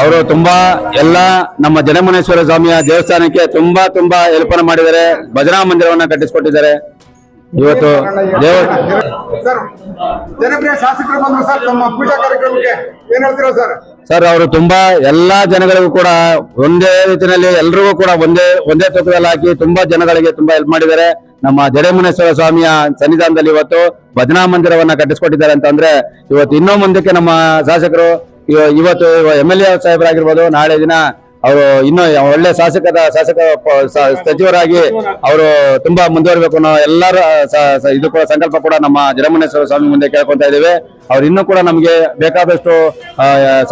ಅವರು ತುಂಬಾ ಎಲ್ಲ ನಮ್ಮ ಜನಮನೇಶ್ವರ ಸ್ವಾಮಿಯ ದೇವಸ್ಥಾನಕ್ಕೆ ತುಂಬಾ ತುಂಬಾ ಹೆಲ್ಪ್ ಮಾಡಿದ್ದಾರೆ. ಭಜನಾ ಮಂದಿರವನ್ನ ಕಟ್ಟಿಸಿಕೊಟ್ಟಿದ್ದಾರೆ. ಇವತ್ತು ದೇವ ಸರ್ ಜನಪ್ರಿಯ ಶಾಸಕರು ಬಂದ್ರು ಸರ್ ತಮ್ಮ ಪೂಜಾ ಕಾರ್ಯಕ್ರಮಕ್ಕೆ ಏನ್ ಹೇಳ್ತೀರಾ ಸರ್? ಸರ್ ಅವರು ತುಂಬಾ ಎಲ್ಲಾ ಜನಗಳಿಗೂ ಕೂಡ ಒಂದೇ ರೀತಿಯಲ್ಲಿ ಎಲ್ರಿಗೂ ಕೂಡ ಒಂದೇ ಒಂದೇ ತತ್ವದಲ್ಲಿ ಹಾಕಿ ತುಂಬಾ ಜನಗಳಿಗೆ ತುಂಬಾ ಹೆಲ್ಪ್ ಮಾಡಿದ್ದಾರೆ. ನಮ್ಮ ಜಡೇಮುನೇಶ್ವರ ಸ್ವಾಮಿಯ ಸನ್ನಿಧಾನದಲ್ಲಿ ಇವತ್ತು ಭಜನಾ ಮಂದಿರವನ್ನ ಕಟ್ಟಿಸ್ಕೊಟ್ಟಿದ್ದಾರೆ ಅಂತಂದ್ರೆ ಇವತ್ತು ಇನ್ನೂ ಮುಂದಕ್ಕೆ ನಮ್ಮ ಶಾಸಕರು ಇವತ್ತು ಎಂ ಎಲ್ ಎ ಸಾಹೇಬರಾಗಿರ್ಬೋದು, ನಾಳೆ ದಿನ ಅವರು ಇನ್ನೂ ಒಳ್ಳೆ ಶಾಸಕದ ಶಾಸಕ ಸಚಿವರಾಗಿ ಅವರು ತುಂಬಾ ಮುಂದುವರಿಬೇಕು ಅನ್ನೋ ಎಲ್ಲರ ಇದು ಕೂಡ ಸಂಕಲ್ಪ ಕೂಡ ನಮ್ಮ ಜಡಮುನೇಶ್ವರ ಸ್ವಾಮಿ ಮುಂದೆ ಕೇಳ್ಕೊಂತ ಇದ್ದೇವೆ. ಅವ್ರು ಇನ್ನೂ ಕೂಡ ನಮಗೆ ಬೇಕಾದಷ್ಟು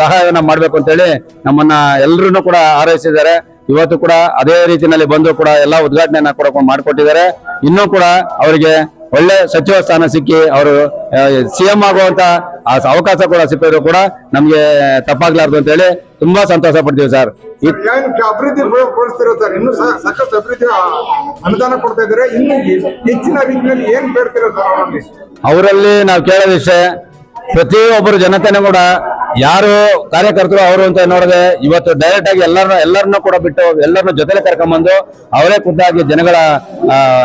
ಸಹಾಯವನ್ನು ಮಾಡಬೇಕು ಮಾಡ್ಬೇಕು ಅಂತೇಳಿ ನಮ್ಮನ್ನ ಎಲ್ಲರೂ ಕೂಡ ಆರೈಸಿದ್ದಾರೆ ಇವತ್ತು ಕೂಡ ಅದೇ ರೀತಿಯಲ್ಲಿ ಬಂದು ಕೂಡ ಎಲ್ಲಾ ಉದ್ಘಾಟನೆಯನ್ನ ಕೂಡ ಮಾಡಿಕೊಟ್ಟಿದ್ದಾರೆ. ಇನ್ನೂ ಕೂಡ ಅವರಿಗೆ ಒಳ್ಳೆ ಸಚಿವ ಸ್ಥಾನ ಸಿಕ್ಕಿ ಅವರು ಸಿಎಂ ಆಗುವಂತ ಆ ಅವಕಾಶ ಕೂಡ ಸಿಕ್ಕಿದ್ರು ಕೂಡ ನಮ್ಗೆ ತಪ್ಪಾಗ್ಲಾರ್ದು ಅಂತ ಹೇಳಿ ತುಂಬಾ ಸಂತೋಷ ಪಡ್ತೀವಿ ಸರ್. ಅಭಿವೃದ್ಧಿ ಪಡಿಸ್ತಿರೋ ಸರ್? ಇನ್ನು ಸಾಕಷ್ಟು ಅಭಿವೃದ್ಧಿ ಅನುದಾನ ಕೊಡ್ತಾ ಇದ್ದಾರೆ. ಇನ್ನು ಹೆಚ್ಚಿನ ರೀತಿಯಲ್ಲಿ ಏನ್ ಬೇಡ್ತಿರೋ ಸರ್ ಅವರಲ್ಲಿ? ನಾವು ನಾವು ವಿಷಯ ಪ್ರತಿಯೊಬ್ಬರು ಜನತೆನೂ ಕೂಡ ಯಾರು ಕಾರ್ಯಕರ್ತರು ಅವರು ಅಂತ ನೋಡದೆ ಇವತ್ತು ಡೈರೆಕ್ಟ್ ಆಗಿ ಎಲ್ಲರನ್ನ ಎಲ್ಲರನ್ನೂ ಕೂಡ ಬಿಟ್ಟು ಎಲ್ಲರನ್ನ ಜೊತೆಲೆ ಕರ್ಕೊಂಡ್ಬಂದು ಅವರೇ ಖುದ್ದಾಗಿ ಜನಗಳ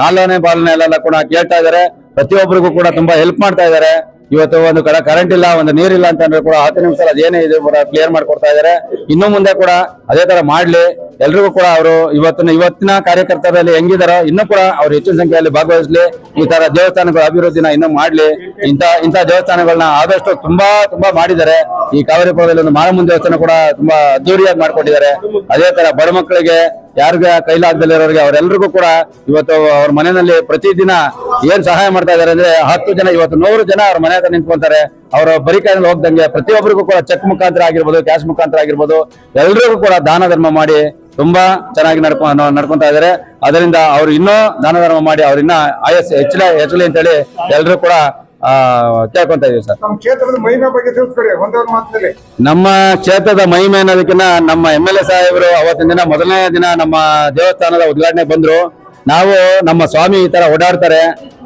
ಆಲೋನೆ ಪಾಲನೆ ಎಲ್ಲ ಕೂಡ ಕೇಳ್ತಾ ಇದ್ದಾರೆ. ಪ್ರತಿಯೊಬ್ಬರಿಗೂ ಕೂಡ ತುಂಬಾ ಹೆಲ್ಪ್ ಮಾಡ್ತಾ ಇದ್ದಾರೆ. ಇವತ್ತು ಒಂದು ಕಡೆ ಕರೆಂಟ್ ಇಲ್ಲ, ಒಂದು ನೀರಿಲ್ಲ ಅಂತಂದ್ರೆ ಕೂಡ ಹತ್ತು ನಿಮಿಷ ಅದೇನೇ ಇದೆ ಕ್ಲಿಯರ್ ಮಾಡ್ಕೊಡ್ತಾ ಇದಾರೆ. ಇನ್ನು ಮುಂದೆ ಕೂಡ ಅದೇ ತರ ಮಾಡ್ಲಿ. ಎಲ್ರಿಗೂ ಕೂಡ ಅವರು ಇವತ್ತಿನ ಇವತ್ತಿನ ಕಾರ್ಯಕರ್ತರಲ್ಲಿ ಹೆಂಗಿದಾರೋ ಇನ್ನೂ ಕೂಡ ಅವ್ರು ಹೆಚ್ಚಿನ ಸಂಖ್ಯೆಯಲ್ಲಿ ಭಾಗವಹಿಸಲಿ. ಈ ತರ ದೇವಸ್ಥಾನಗಳ ಅಭಿವೃದ್ಧಿನ ಇನ್ನೂ ಮಾಡ್ಲಿ. ಇಂತ ಇಂತ ದೇವಸ್ಥಾನಗಳನ್ನ ಆದಷ್ಟು ತುಂಬಾ ತುಂಬಾ ಮಾಡಿದ್ದಾರೆ. ಈ ಕಾವೇರಿಪುರದಲ್ಲಿ ಒಂದು ಮಾರಮ್ಮನ ದೇವಸ್ಥಾನ ಕೂಡ ತುಂಬಾ ಅದ್ದೂರಿಯಾಗಿ ಮಾಡ್ಕೊಂಡಿದ್ದಾರೆ ಅದೇ ತರ ಬಡ ಮಕ್ಕಳಿಗೆ ಯಾರಿಗೆ ಕೈಲಾಗದಲ್ಲಿರೋರಿಗೆ ಅವರೆಲ್ಲರಿಗೂ ಕೂಡ ಇವತ್ತು ಅವ್ರ ಮನೆಯಲ್ಲಿ ಪ್ರತಿದಿನ ಏನ್ ಸಹಾಯ ಮಾಡ್ತಾ ಇದಾರೆ ಅಂದ್ರೆ ಹತ್ತು ಜನ, ಇವತ್ತು ನೂರು ಜನ ಅವ್ರ ಮನೆ ಹತ್ರ ನಿಂತ್ಕೊಂತಾರೆ. ಅವರ ಬರಿ ಕೈಯಲ್ಲಿ ಹೋಗ್ದಂಗೆ ಪ್ರತಿಯೊಬ್ಬರಿಗೂ ಕೂಡ ಚೆಕ್ ಮುಖಾಂತರ ಆಗಿರ್ಬೋದು ಕ್ಯಾಶ್ ಮುಖಾಂತರ ಆಗಿರ್ಬೋದು ಎಲ್ರಿಗೂ ಕೂಡ ದಾನ ಧರ್ಮ ಮಾಡಿ ತುಂಬಾ ಚೆನ್ನಾಗಿ ನಡ್ಕೊ ನಡ್ಕೊತಾ ಇದಾರೆ ಅದರಿಂದ ಅವ್ರು ಇನ್ನೂ ದಾನ ಧರ್ಮ ಮಾಡಿ ಅವ್ರಿನ್ನ ಆಯಸ್ ಹೆಚ್ಚಳ ಹೆಚ್ಚಲಿ ಅಂತೇಳಿ ಎಲ್ರು ಕೂಡ ಆ ಕೇಳ್ಕೊಂತ ಇದೀವಿ ಸರ್. ನಮ್ಮ ಕ್ಷೇತ್ರದ ಮಹಿಮೆ ಅನ್ನೋದಕ್ಕಿಂತ ನಮ್ಮ ಎಂ ಎಲ್ ಎ ಸಾಹೇಬರು ಅವತ್ತಿನ ದಿನ ಮೊದಲನೇ ದಿನ ನಮ್ಮ ದೇವಸ್ಥಾನದ ಉದ್ಘಾಟನೆ ಬಂದ್ರು. ನಾವು ನಮ್ಮ ಸ್ವಾಮಿ ಈ ತರ ಓಡಾಡ್ತಾರೆ,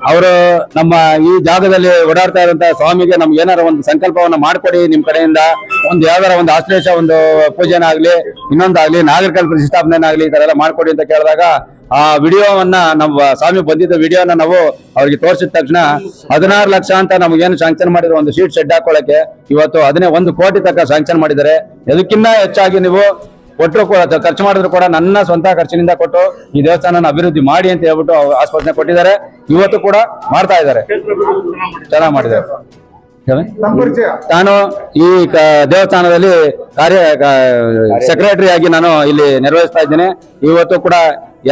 ಅವರು ನಮ್ಮ ಈ ಜಾಗದಲ್ಲಿ ಓಡಾಡ್ತಾ ಇರುವಂತ ಸ್ವಾಮಿಗೆ ನಮ್ಗೆ ಏನಾರ ಒಂದು ಸಂಕಲ್ಪವನ್ನ ಮಾಡ್ಕೊಡಿ ನಿಮ್ ಕಡೆಯಿಂದ. ಒಂದು ಯಾವ್ದಾರ ಒಂದು ಆಶ್ಲೇಷ, ಒಂದು ಪೂಜೆನ ಆಗ್ಲಿ ಇನ್ನೊಂದಾಗ್ಲಿ ನಾಗರಿಕರ ಪ್ರತಿಷ್ಠಾಪನೆ ಆಗ್ಲಿ ಈ ತರ ಎಲ್ಲ ಮಾಡ್ಕೊಡಿ ಅಂತ ಕೇಳಿದಾಗ ಆ ವಿಡಿಯೋವನ್ನ ನಮ್ಮ ಸ್ವಾಮಿ ಬಂದಿದ್ದ ವಿಡಿಯೋನ ನಾವು ಅವ್ರಿಗೆ ತೋರಿಸಿದ ತಕ್ಷಣ ಹದಿನಾರು ಲಕ್ಷ ಅಂತ ನಮಗೇನು ಶಾಂಕ್ಷನ್ ಮಾಡಿರೋ ಒಂದು ಶೀಟ್ ಶೆಡ್ ಹಾಕೊಳ್ಳಕ್ಕೆ ಇವತ್ತು ಅದನ್ನೇ ಒಂದು ಕೋಟಿ ತನಕ ಶಾಂಕ್ಷನ್ ಮಾಡಿದ್ದಾರೆ. ಅದಕ್ಕಿನ್ನ ಹೆಚ್ಚಾಗಿ ನೀವು ಕೊಟ್ಟರು ಕೂಡ ಖರ್ಚು ಮಾಡಿದ್ರು ಕೂಡ ನನ್ನ ಸ್ವಂತ ಖರ್ಚಿನಿಂದ ಕೊಟ್ಟು ಈ ದೇವಸ್ಥಾನ ಅಭಿವೃದ್ಧಿ ಮಾಡಿ ಅಂತ ಹೇಳ್ಬಿಟ್ಟು ಆಸ್ಪತ್ರೆ ಕೊಟ್ಟಿದ್ದಾರೆ. ಇವತ್ತು ಕೂಡ ಮಾಡ್ತಾ ಇದ್ದಾರೆ. ಚೆನ್ನಾಗಿ ಮಾಡಿದ್ದಾರೆ? ನಾನು ಈ ದೇವಸ್ಥಾನದಲ್ಲಿ ಕಾರ್ಯ ಸೆಕ್ರೆಟರಿ ಆಗಿ ನಾನು ಇಲ್ಲಿ ನಿರ್ವಹಿಸ್ತಾ ಇದ್ದೇನೆ. ಇವತ್ತು ಕೂಡ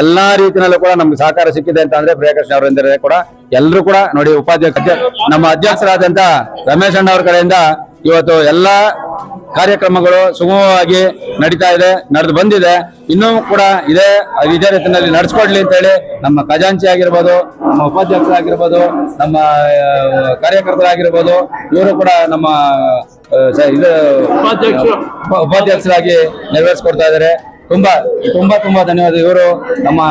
ಎಲ್ಲಾ ರೀತಿಯಲ್ಲೂ ಕೂಡ ನಮ್ಗೆ ಸಹಕಾರ ಸಿಕ್ಕಿದೆ ಅಂತ ಅಂದ್ರೆ ಪ್ರಿಯಕೃಷ್ಣ ಅವರಿಂದ ಕೂಡ. ಎಲ್ಲರೂ ಕೂಡ ನೋಡಿ, ಉಪಾಧ್ಯಕ್ಷ, ನಮ್ಮ ಅಧ್ಯಕ್ಷರಾದಂತ ರಮೇಶ್ ಅಣ್ಣ ಅವ್ರ ಕಡೆಯಿಂದ ಇವತ್ತು ಎಲ್ಲಾ ಕಾರ್ಯಕ್ರಮಗಳು ಸುಗಮವಾಗಿ ನಡೀತಾ ಇದೆ ನಡೆದು ಬಂದಿದೆ. ಇನ್ನೂ ಕೂಡ ಇದೇ ಇದೇ ರೀತಿಯಲ್ಲಿ ನಡೆಸ್ಕೊಡ್ಲಿ ಅಂತ ಹೇಳಿ ನಮ್ಮ ಖಜಾಂಚಿ ಆಗಿರ್ಬೋದು ನಮ್ಮ ಉಪಾಧ್ಯಕ್ಷರಾಗಿರ್ಬೋದು ನಮ್ಮ ಕಾರ್ಯಕರ್ತರಾಗಿರ್ಬೋದು ಇವರು ಕೂಡ ನಮ್ಮ ಇದು ಉಪ- ಉಪಾಧ್ಯಕ್ಷರಾಗಿ ನೆರವೇರಿಸ್ಕೊಡ್ತಾ ಇದ್ದಾರೆ. ತುಂಬಾ ತುಂಬಾ ತುಂಬಾ ಧನ್ಯವಾದ. ಇವರು ನಮ್ಮ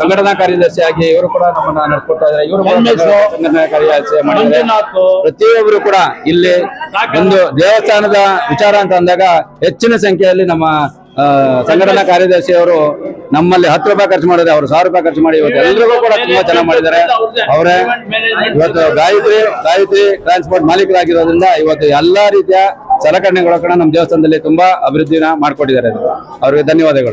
ಸಂಘಟನಾ ಕಾರ್ಯದರ್ಶಿ ಆಗಿ ಇವರು ಕೂಡ ನಮ್ಮನ್ನ ನಡೆಸ್ಕೊಡ್ತಾ ಇದ್ದಾರೆ. ಇವರು ಸಂಘಟನಾ ಕಾರ್ಯದರ್ಶಿ ಮಾಡಿದ್ದಾರೆ. ಪ್ರತಿಯೊಬ್ಬರು ಕೂಡ ಇಲ್ಲಿ ಒಂದು ದೇವಸ್ಥಾನದ ವಿಚಾರ ಅಂತ ಅಂದಾಗ ಹೆಚ್ಚಿನ ಸಂಖ್ಯೆಯಲ್ಲಿ ನಮ್ಮ ಸಂಘಟನಾ ಕಾರ್ಯದರ್ಶಿ ಅವರು ನಮ್ಮಲ್ಲಿ ಹತ್ತು ರೂಪಾಯಿ ಖರ್ಚು ಮಾಡಿದ್ರೆ ಅವರು ಸಾವಿರ ರೂಪಾಯಿ ಖರ್ಚು ಮಾಡಿ ಇವತ್ತು ಎಲ್ರಿಗೂ ಕೂಡ ತುಂಬಾ ಚೆನ್ನಾಗಿ ಮಾಡಿದ್ದಾರೆ. ಅವರೇ ಇವತ್ತು ಗಾಯತ್ರಿ ಗಾಯತ್ರಿ ಟ್ರಾನ್ಸ್ಪೋರ್ಟ್ ಮಾಲೀಕರಾಗಿರೋದ್ರಿಂದ ಇವತ್ತು ಎಲ್ಲಾ ರೀತಿಯ ಸಲಕರಣೆಗಳು ಕೂಡ ನಮ್ಮ ದೇವಸ್ಥಾನದಲ್ಲಿ ತುಂಬಾ ಅಭಿವೃದ್ಧಿನ ಮಾಡಿಕೊಟ್ಟಿದ್ದಾರೆ. ಅವರಿಗೆ ಧನ್ಯವಾದಗಳು.